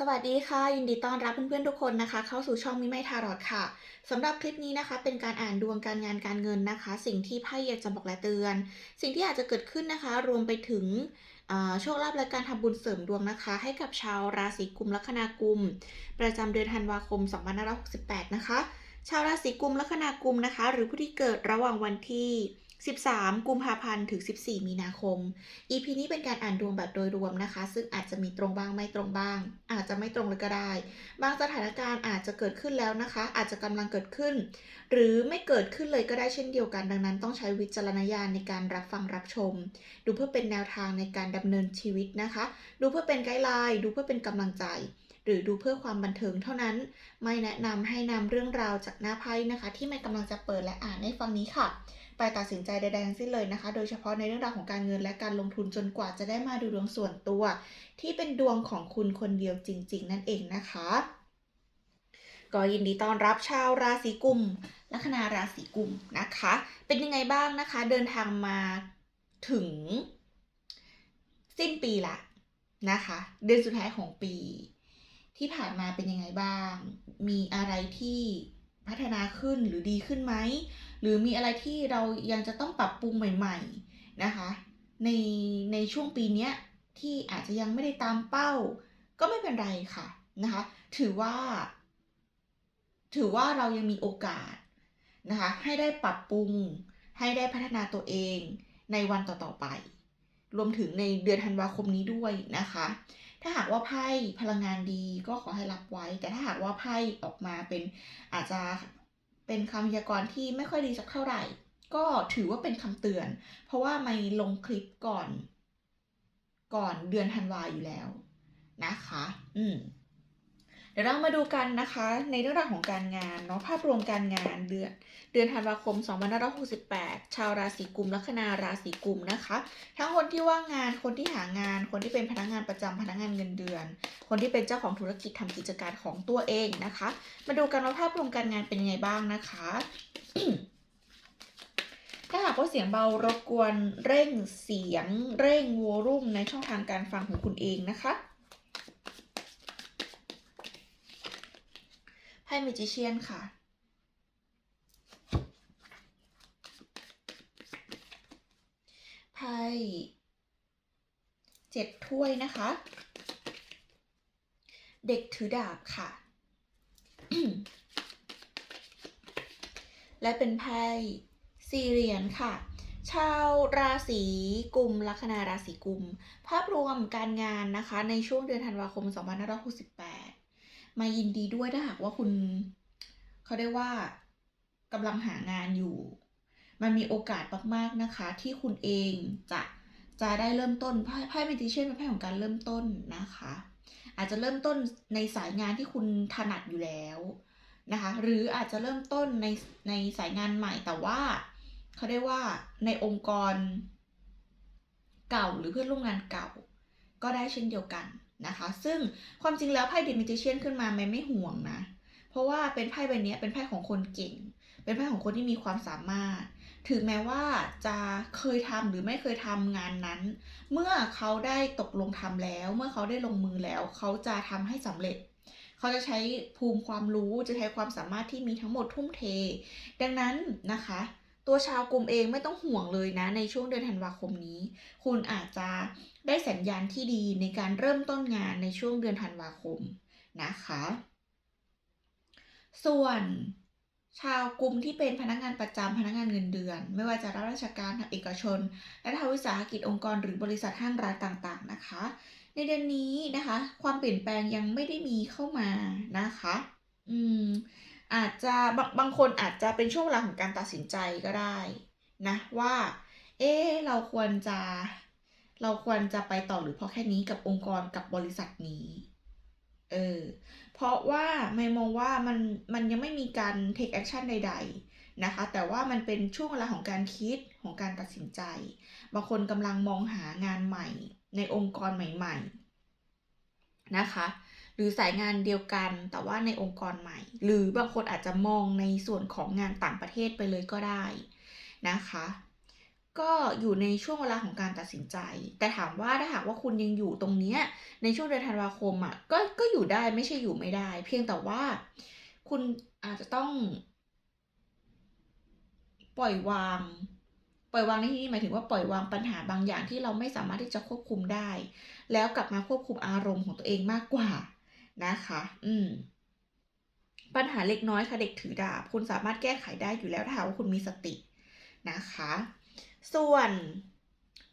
สวัสดีค่ะ ยินดีต้อนรับเพื่อนๆทุกคนนะคะ เข้าสู่ช่องมิไม่ทารอดค่ะสำหรับคลิปนี้นะคะ เป็นการอ่านดวงการงานการเงินนะคะ สิ่งที่ไพ่อยากจะบอกและเตือน สิ่งที่อาจจะเกิดขึ้นนะคะ รวมไปถึงอ่าโชคลาภและการทำบุญเสริมดวงนะคะ ให้กับชาวราศีกุมลัคนากุม ประจำเดือนธันวาคม 2568 นะคะ ชาวราศีกุมลัคนากุมนะคะ หรือผู้ที่เกิดระหว่างวันที่ 13 กุมภาพันธ์ถึง 14 มีนาคม EP นี้เป็นการอ่านดวงแบบโดยรวมนะคะ ซึ่งอาจจะมีตรงบ้างไม่ตรงบ้าง อาจจะไม่ตรงเลยก็ได้ บางสถานการณ์อาจจะเกิดขึ้นแล้วนะคะ อาจจะกำลังเกิดขึ้น หรือไม่เกิดขึ้นเลยก็ได้เช่นเดียวกัน ดังนั้นต้องใช้วิจารณญาณในการรับฟังรับชม ดูเพื่อเป็นแนวทางในการดำเนินชีวิตนะคะ ดูเพื่อเป็นไกด์ไลน์ดูเพื่อเป็นกำลังใจหรือดูเพื่อความบันเทิงเท่านั้น ไม่แนะนำให้นำเรื่องราวจากหน้าไพ่นะคะ ที่ไม่กำลังจะเปิดและอ่านให้ฟังนี้ค่ะ ไปตัดสินใจใดๆทั้งสิ้นเลยนะคะ โดยเฉพาะในเรื่องราวของการเงินและการลงทุนจนกว่าจะได้มาดูดวงส่วนตัว ที่เป็นดวงของคุณคนเดียวจริง ๆ นั่นเองนะคะ ก็ยินดีต้อนรับชาวราศีกุมลัคนาราศีกุมนะคะ เป็นยังไงบ้างนะคะ เดินทางมาถึง สิ้นปีละนะคะ เดือนสุดท้ายของปี ที่ผ่านมาเป็นยังไงบ้าง มีอะไรที่ พัฒนาขึ้นหรือดีขึ้นไหม หรือมีอะไรที่เรายังจะต้องปรับปรุงใหม่ ๆนะคะ ในในช่วงปีนี้ที่อาจจะยังไม่ได้ตามเป้า ก็ไม่เป็นไรค่ะนะคะ ถือว่า ถือว่าเรายังมีโอกาสนะคะให้ได้ปรับปรุง ให้ได้พัฒนาตัวเองในวันต่อๆไป รวมถึงในเดือนธันวาคมนี้ด้วยนะคะ ถ้าหากว่าไพ่พลังงานดีก็ขอให้รับไว้ แต่ถ้าหากว่าไพ่ออกมาเป็นอาจจะเป็นคำพยากรณ์ที่ไม่ค่อยดีสักเท่าไหร่ ก็ถือว่าเป็นคำเตือน เพราะว่าไม่ลงคลิปก่อน ก่อนเดือนธันวาอยู่แล้วนะคะ อืม เดี๋ยวเรามาดูกันนะคะ ในเรื่องราวของการงานเนาะภาพรวมการงานเดือน เดือนธันวาคม 2568 ชาวราศีกุมลัคนาราศีกุมนะคะ ทั้งคนที่ว่างงานคนที่หางาน คนที่เป็นพนักงานประจำพนักงานเงินเดือน คนที่เป็นเจ้าของธุรกิจทำกิจการของตัวเองนะคะ มาดูกันว่าภาพรวมการงานเป็นยังไงบ้างนะคะถ้าหากว่าเสียงเบารบกวนเร่งเสียงเร่งวอลุ่มในช่องทางการฟังของคุณเองนะคะ พ่มิจิเชียนค่ะ ไพ่เจ็ดถ้วยนะคะ เด็กถือดาบค่ะ และเป็นไพ่สี่เหรียญค่ะชาวราศีกุมลัคนาราศีกุม ภาพรวมการงานนะคะ ในช่วงเดือนธันวาคม 2568 มายินดีด้วยถ้าหากว่าคุณเขาเรียกว่ากำลังหางานอยู่ มันมีโอกาสมากๆนะคะ ที่คุณเองจะจะได้เริ่มต้นไพ่ไพ่เมจิเชนเป็นไพ่ของการเริ่มต้นนะคะ อาจจะเริ่มต้นในสายงานที่คุณถนัดอยู่แล้วนะคะ หรืออาจจะเริ่มต้นในในสายงานใหม่แต่ว่าเขาเรียกว่าในองค์กรเก่าหรือเพื่อนร่วมงานเก่า ก็ได้เช่นเดียวกัน นะคะ ซึ่งความจริงแล้วไพ่เดมิเจเชียนขึ้นมาไม่ไม่ห่วงนะ เพราะว่าเป็นไพ่ใบนี้เป็นไพ่ของคนเก่ง เป็นไพ่ของคนที่มีความสามารถ ถึงแม้ว่าจะเคยทำหรือไม่เคยทำงานนั้น เมื่อเขาได้ตกลงทำแล้ว เมื่อเขาได้ลงมือแล้ว เขาจะทำให้สำเร็จเขาจะใช้ภูมิความรู้จะใช้ความสามารถที่มีทั้งหมดทุ่มเท ดังนั้นนะคะ ตัวชาวกลุ่มเองไม่ต้องห่วงเลยนะ ในช่วงเดือนธันวาคมนี้ คุณอาจจะได้สัญญาณที่ดีในการเริ่มต้นงานในช่วงเดือนธันวาคมนะคะ ส่วนชาวกลุ่มที่เป็นพนักงานประจำพนักงานเงินเดือน ไม่ว่าจะรับราชการทางเอกชน และทางวิสาหกิจองค์กรหรือบริษัทห้างร้านต่างๆนะคะ ในเดือนนี้นะคะ ความเปลี่ยนแปลงยังไม่ได้มีเข้ามานะคะ อืม อาจจะบางบางคนอาจจะเป็นช่วงเวลาของการตัดสินใจก็ได้นะว่า เอ๊เราควรจะ เราควรจะไปต่อหรือพอแค่นี้กับองค์กรกับบริษัทนี้เออเพราะว่าไม่มองว่ามันมันยังไม่มีการ take action ใด ๆนะคะ แต่ว่ามันเป็นช่วงเวลาของการคิดของการตัดสินใจ บางคนกำลังมองหางานใหม่ในองค์กรใหม่ ๆ นะคะ หรือสายงานเดียวกัน แต่ว่าในองค์กรใหม่ หรือบางคนอาจจะมองในส่วนของงานต่างประเทศไปเลยก็ได้นะคะ ก็อยู่ในช่วงเวลาของการตัดสินใจ แต่ถามว่าถ้าหากว่าคุณยังอยู่ตรงเนี้ยในช่วงเดือนธันวาคมอะก็ก็อยู่ได้ไม่ใช่อยู่ไม่ได้ เพียงแต่ว่าคุณอาจจะต้อง ปล่อยวางปล่อยวางในที่นี้หมายถึงว่าปล่อยวางปัญหาบางอย่างที่เราไม่สามารถที่จะควบคุมได้ แล้วกลับมาควบคุมอารมณ์ของตัวเองมากกว่า นะคะ อืม ปัญหาเล็กน้อยค่ะเด็กถือดาบ คุณสามารถแก้ไขได้อยู่แล้วถ้าหากว่าคุณมีสตินะคะ ส่วน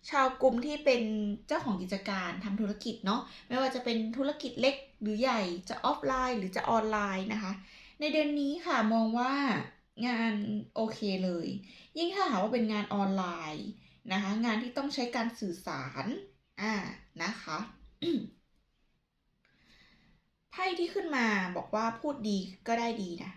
ชาวกลุ่มที่เป็นเจ้าของกิจการทำธุรกิจเนาะไม่ว่าจะเป็นธุรกิจเล็กหรือใหญ่จะออฟไลน์ หรือจะออนไลน์นะคะ ในเดือนนี้ค่ะมองว่างานโอเคเลย ยิ่งถ้าหากว่าเป็นงานออนไลน์นะคะ งานที่ต้องใช้การสื่อสารอ่านะคะ พ่ที่ขึ้นมาบอกว่าพูดดีก็ได้ดีนะ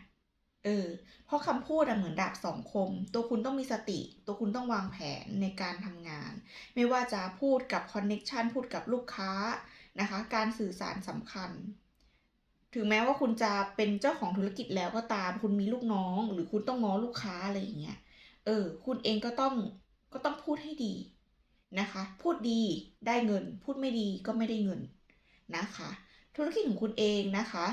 เออ เพราะคำพูดอะเหมือนดาบสองคม ตัวคุณต้องมีสติ ตัวคุณต้องวางแผนในการทำงาน ไม่ว่าจะพูดกับคอนเน็ชันพูดกับลูกค้านะคะ การสื่อสารสำคัญ ถึงแม้ว่าคุณจะเป็นเจ้าของธุรกิจแล้วก็ตาม คุณมีลูกน้อง หรือคุณต้องง้อลูกค้าอะไรอย่างเงี้ย เออ คุณเองก็ต้องก็ต้องพูดให้ดีนะคะ พูดดีได้เงิน พูดไม่ดีก็ไม่ได้เงินนะคะ ธุรกิจของคุณเองนะคะ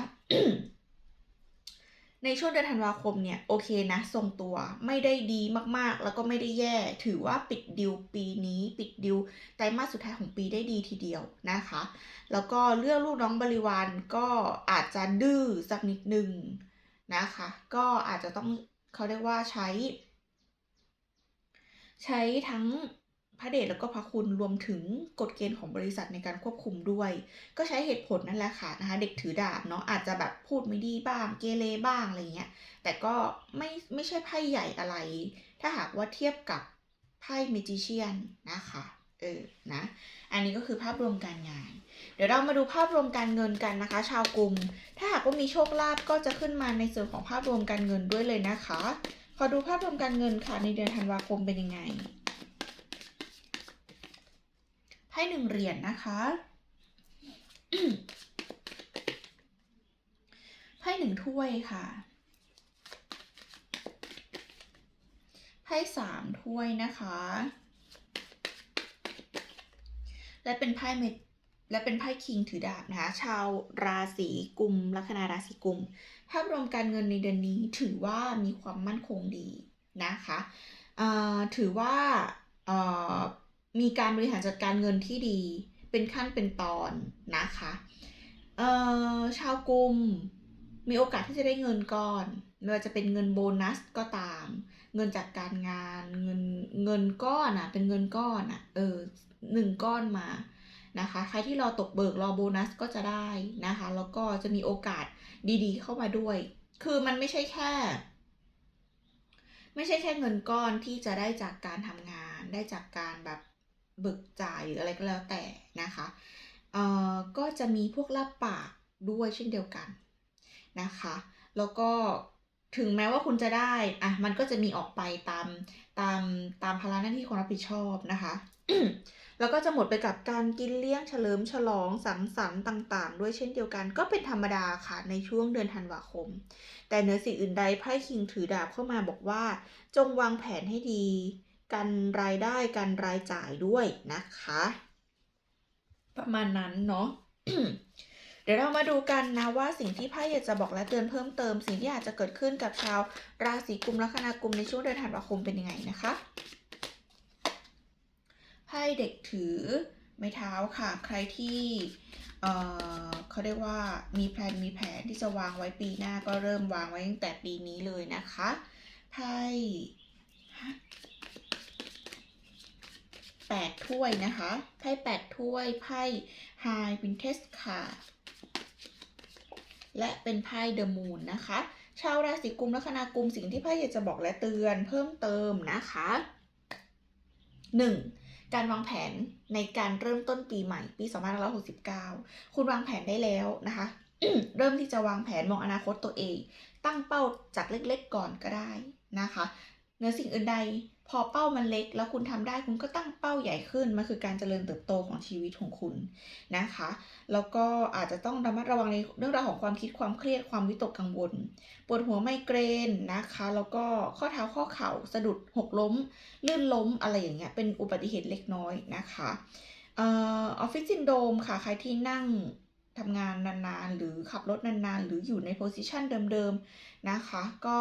ในช่วงเดือนธันวาคมเนี่ย โอเคนะ ทรงตัวไม่ได้ดีมากๆ แล้วก็ไม่ได้แย่ ถือว่าปิดดิวปีนี้ ปิดดิวไตรมาสสุดท้ายของปีได้ดีทีเดียวนะคะ แล้วก็เรื่องลูกน้องบริวารก็อาจจะดื้อสักนิดนึงนะคะ ก็อาจจะต้องเขาเรียกว่าใช้ ใช้ทั้ง พระเดชแล้วก็พระคุณรวมถึงกฎเกณฑ์ของบริษัทในการควบคุมด้วย ก็ใช้เหตุผลนั่นแหละค่ะนะคะเด็กถือดาบเนาะอาจจะแบบพูดไม่ดีบ้าง เกเรบ้างอะไรเงี้ยแต่ก็ไม่ไม่ใช่ไพ่ใหญ่อะไร ถ้าหากว่าเทียบกับไพ่เมจิเชียนนะคะเออนะอันนี้ก็คือภาพรวมการงาน เดี๋ยวเรามาดูภาพรวมการเงินกันนะคะ ชาวกลุ่มถ้าหากว่ามีโชคลาภก็จะขึ้นมาในส่วนของภาพรวมการเงินด้วยเลยนะคะ ขอดูภาพรวมการเงินค่ะในเดือนธันวาคมเป็นยังไง ไพ่หนึ่งเหรียญนะคะไพ่หนึ่งถ้วยค่ะไพ่สามถ้วยนะคะ และเป็นไพ่เมและเป็นไพ่คิงถือดาบนะคะ ชาวราศีกุมลัคนาราศีกุมภาพรวมการเงินในเดือนนี้ถือว่ามีความมั่นคงดีนะคะถือว่า มีการบริหารจัดการเงินที่ดี เป็นขั้นเป็นตอนนะคะเออชาวกลุ่มมีโอกาสที่จะได้เงินก้อนไม่ว่าจะเป็นเงินโบนัสก็ตาม เงินจากการงานเงินเงินก้อนอะเป็นเงินก้อนอะเออหนึ่งก้อนมานะคะ ใครที่รอตกเบิกรอโบนัสก็จะได้นะคะ แล้วก็จะมีโอกาสดีๆ เข้ามาด้วย คือมันไม่ใช่แค่ ไม่ใช่แค่เงินก้อนที่จะได้จากการทำงาน ได้จากการแบบ เบิกจ่ายหรืออะไรก็แล้วแต่นะคะเอ่อก็จะมีพวกลาบปากด้วยเช่นเดียวกันนะคะ แล้วก็ถึงแม้ว่าคุณจะได้อะมันก็จะมีออกไปตามตามตามภาระหน้าที่ความรับผิดชอบนะคะแล้วก็จะหมดไปกับการกินเลี้ยงเฉลิมฉลองสังสรรค์ต่างๆ ด้วยเช่นเดียวกัน ก็เป็นธรรมดาค่ะในช่วงเดือนธันวาคม แต่เหนือสิ่งอื่นใดไพ่คิงถือดาบเข้ามาบอกว่า จงวางแผนให้ดี กันรายได้กันรายจ่ายด้วยนะคะ ประมาณนั้นเนาะเดี๋ยวเรามาดูกันนะว่าสิ่งที่ไพ่อยากจะบอกและเตือนเพิ่มเติม สิ่งที่อาจจะเกิดขึ้นกับชาว ราศีกุมลัคนากุมในช่วงเดือนธันวาคมเป็นยังไงนะคะไพ่เด็กถือไม้เท้าค่ะ ใครที่เอ่อเขาเรียกว่ามีแผนมีแผนที่จะวางไว้ปีหน้าก็เริ่มวางไว้ตั้งแต่ปีนี้เลยนะคะไพ่ แปดถ้วยนะคะ ไพ่แปดถ้วย ไพ่ไฮวินเทสค่ะ และเป็นไพ่เดอะมูนนะคะ ชาวราศีกุมลัคนากุมสิ่งที่ไพ่อยากจะบอกและเตือนเพิ่มเติมนะคะ 1. การวางแผนในการเริ่มต้นปีใหม่ปี 2569 คุณวางแผนได้แล้วนะคะ เริ่มที่จะวางแผนมองอนาคตตัวเอง ตั้งเป้าจากเล็กๆก่อนก็ได้นะคะ เนื้อสิ่งอื่นใด พอเป้ามันเล็ก แล้วคุณทำได้คุณก็ตั้งเป้าใหญ่ขึ้น มันคือการเจริญเติบโตของชีวิตของคุณนะคะ แล้วก็อาจจะต้องระมัดระวังในเรื่องราวของความคิดความเครียดความวิตกกังวล ปวดหัวไมเกรนนะคะ แล้วก็ข้อเท้าข้อเข่าสะดุดหกล้ม ลื่นล้มอะไรอย่างเงี้ย เป็นอุบัติเหตุเล็กน้อยนะคะออฟฟิศซินโดมค่ะ ใครที่นั่งทำงานนานๆ หรือขับรถนานๆ หรืออยู่ในโพสิชันเดิมๆ นะคะ ก็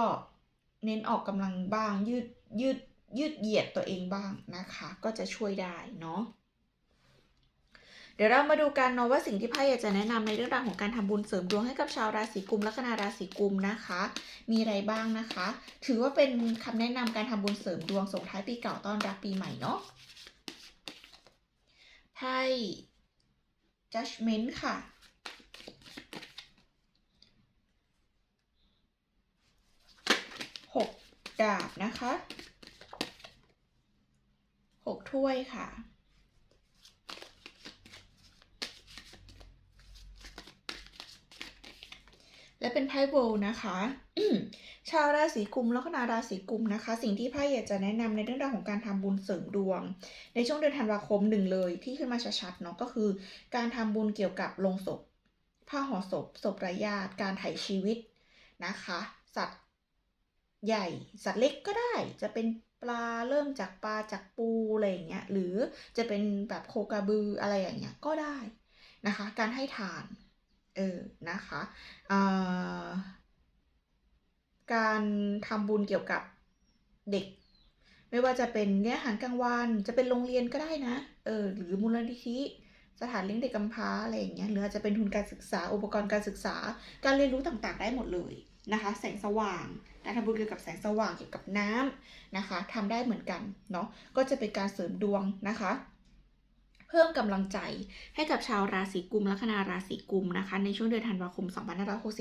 เน้นออกกำลังบ้างยืดยืดยืดเหยียดตัวเองบ้างนะคะ ก็จะช่วยได้เนาะเดี๋ยวเรามาดูกันเนาะว่าสิ่งที่ไพ่อยากจะแนะนำในเรื่องราวของการทำบุญเสริมดวงให้กับชาวราศีกุมลัคนาราศีกุมนะคะ มีอะไรบ้างนะคะ ถือว่าเป็นคำแนะนำการทำบุญเสริมดวงส่งท้ายปีเก่าต้อนรับปีใหม่เนาะไพ่ judgment ค่ะ ห กดาบนะคะหกถ้วยค่ะ และเป็นไพ่โบนะคะชาวราศีกุมแล้วก็นาราศีกุมนะคะ สิ่งที่ไพ่อยากจะแนะนำในเรื่องราวของการทำบุญเสริมดวง ในช่วงเดือนธันวาคมหนึ่งเลยที่ขึ้นมาชัดๆเนาะก็คือ การทำบุญเกี่ยวกับโลงศพผ้าห่อศพศพร้ญาติการไถ่ชีวิตนะคะ สัตว์ ใหญ่สัตว์เล็กก็ได้ จะเป็นปลาเริ่มจากปลาจากปูอะไรอย่างเงี้ยหรือจะเป็นแบบโคกระบืออะไรอย่างเงี้ยก็ได้นะคะ การให้ทานเออนะคะการทำบุญเกี่ยวกับเด็ก ไม่ว่าจะเป็นเลี้ยอาหารกลางวันจะเป็นโรงเรียนก็ได้นะเออหรือมูลนิธิสถานเลี้ยงเด็กกำพร้าอะไรอย่างเงี้ยหรืออาจจะเป็นทุนการศึกษาอุปกรณ์การศึกษา การเรียนรู้ต่างๆ ได้หมดเลย นะคะ แสงสว่างการทำบุญเกี่ยวกับแสงสว่างเกี่ยวกับน้ำนะคะทำได้เหมือนกันเนาะก็จะเป็นการเสริมดวงนะคะ เพิ่มกำลังใจให้กับชาวราศีกุมลัคนาราศีกุมนะคะ ในช่วงเดือนธันวาคม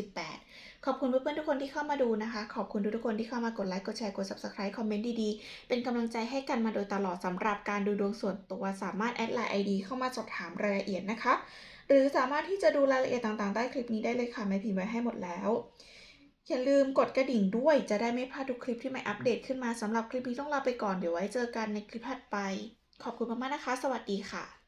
2568 ขอบคุณเพื่อนๆทุกคนที่เข้ามาดูนะคะ ขอบคุณทุกๆคนที่เข้ามากดไลค์กดแชร์กด subscribe คอมเมนต์ดีๆ เป็นกำลังใจให้กันมาโดยตลอดสำหรับการดูดวงส่วนตัวสามารถแอดไลน์ ID เข้ามาสอบถามรายละเอียดนะคะหรือสามารถที่จะดูรายละเอียดต่างๆ ใต้คลิปนี้ได้เลยค่ะ ไม่พิมพ์ไว้ให้หมดแล้ว อย่าลืมกดกระดิ่งด้วยจะได้ไม่พลาดทุกคลิปที่ใหม่อัปเดตขึ้นมาสำหรับคลิปนี้ต้องลาไปก่อนเดี๋ยวไว้เจอกันในคลิปถัดไป ขอบคุณมากๆนะคะ สวัสดีค่ะ